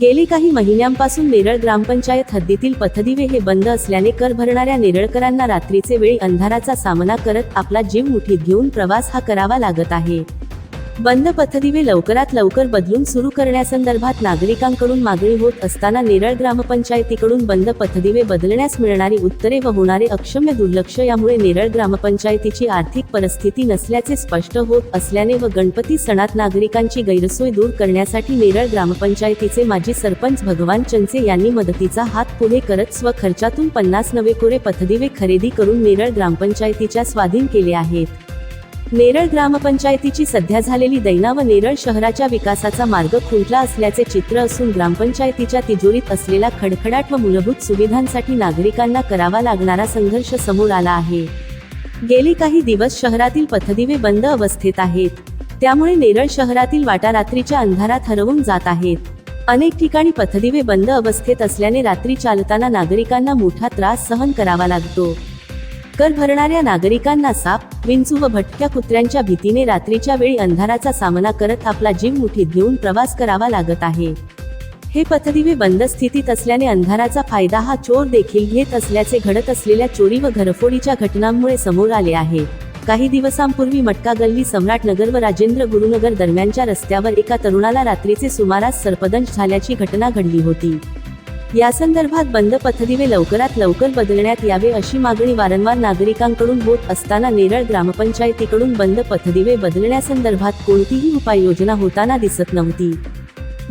गेली काही महिन्यांपासून नेरळ ग्रामपंचायत हद्दीतील पथदिवे हे बंद असल्याने कर भरणाऱ्या नेरळकरांना रात्रीचे वेळी अंधाराचा सामना करत आपला जीव मुठीत घेऊन प्रवास हा करावा लागत आहे. बंद पथदिवे लवकरात लवकर बदलून सुरू करण्यासंदर्भात नागरिकांकडून मागणी होत असताना नेरळ ग्रामपंचायतीकडून बंद पथदिवे बदलण्यास मिळणारी उत्तरे व होणारे अक्षम्य दुर्लक्ष यामुळे नेरळ ग्रामपंचायतीची आर्थिक परिस्थिती नसल्याचे स्पष्ट होत असल्याने व गणपती सणात नागरिकांची गैरसोय दूर करण्यासाठी नेरळ ग्रामपंचायतीचे माजी सरपंच भगवान चंचे यांनी मदतीचा हात पुढे करत स्वखर्चातून पन्नास नवे कोरे पथदिवे खरेदी करून नेरळ ग्रामपंचायतीच्या स्वाधीन केले आहेत. नेरळ ग्रामपंचायतीची सध्या झालेली दैना व नेरळ शहराच्या विकासाचा मार्ग खुंटला असल्याचे चित्र असून ग्रामपंचायतीच्या तिजोरीत असलेला खडखडाट व मूलभूत सुविधांसाठी नागरिकांना करावा लागणारा संघर्ष समोर आला आहे. गेली काही दिवस शहरातील पथदिवे बंद अवस्थेत आहेत. त्यामुळे नेरळ शहरातील वाटा रात्रीच्या अंधारात हरवून जात आहेत. अनेक ठिकाणी पथदिवे बंद अवस्थेत असल्याने रात्री चालताना नागरिकांना मोठा त्रास सहन करावा लागतो. कर भरणाऱ्या नागरिकांना साप विंचू व भटक्या कुत्र्यांच्या भीतीने रात्रीच्या वेळी अंधाराचा सामना करत आपला जीव मुठीत घेऊन प्रवास करावा लागत आहे. हे पथदिवे बंद स्थितीत असल्याने अंधाराचा फायदा हा चोर देखील घेत असल्याचे घडत असलेल्या चोरी व घरफोडीच्या घटनांमुळे समोर आले आहे. काही दिवसांपूर्वी मटका गल्ली सम्राट नगर व राजेंद्र गुरुनगर दरम्यानच्या रस्त्यावर एका तरुणाला रात्रीचे सुमारास सर्पदंश झाल्याची घटना घडली होती. या संदर्भात बंद पथदिवे लवकरात लवकर बदलण्यात यावे अशी मागणी वारंवार नागरिकांकडून होत असताना नेरळ ग्रामपंचायतीकडून बंद पथदिवे बदलण्यासंदर्भात कोणतीही उपाययोजना होताना दिसत नव्हती.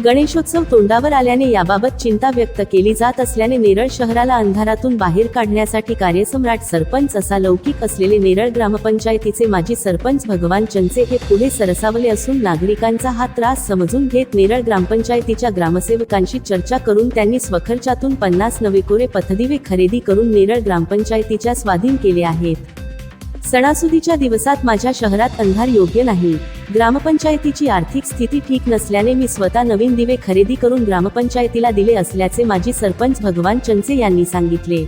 गणेशोत्सव तोंडावर आल्याने याबाबत चिंता व्यक्त केली जात असल्याने नेरळ शहराला अंधारातून बाहेर काढण्यासाठी कार्यसम्राट सरपंच असा लौकिक असलेले नेरळ ग्रामपंचायतीचे माजी सरपंच भगवान चंचे हे पुढे सरसावले असून नागरिकांचा हा त्रास समजून घेत नेरळ ग्रामपंचायतीच्या ग्रामसेवकांशी चर्चा करून त्यांनी स्वखर्चातून पन्नास नवे कोरे पथदिवे खरेदी करून नेरळ ग्रामपंचायतीच्या स्वाधीन केले आहेत. सणासुदीच्या दिवसात माझ्या शहरात अंधार योग्य नाही. ग्रामपंचायतीची आर्थिक स्थिती ठीक नसल्याने मी स्वतः नवीन दिवे खरेदी करून ग्रामपंचायतीला दिले असल्याचे माजी सरपंच भगवान चंचे यांनी सांगितले.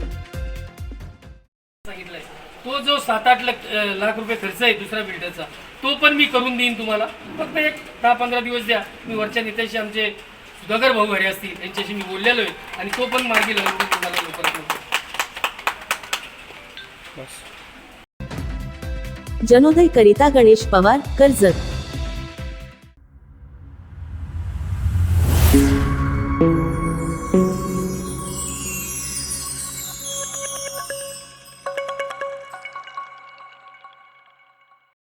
तो जो सात आठ लाख लाख रुपये खर्च आहे दुसऱ्या बिल्डरचा तो पण मी करून देईन तुम्हाला. फक्त एक दहा पंधरा दिवस द्या. मी वरच्या नेत्याशी आमचे सुधाकर भाऊ घरी असतील यांच्याशी मी बोललेलो आहे आणि तो पण मार्गी लावून तुम्हाला लवकरात लवकर जनोदय करिता गणेश पवार कर्जत.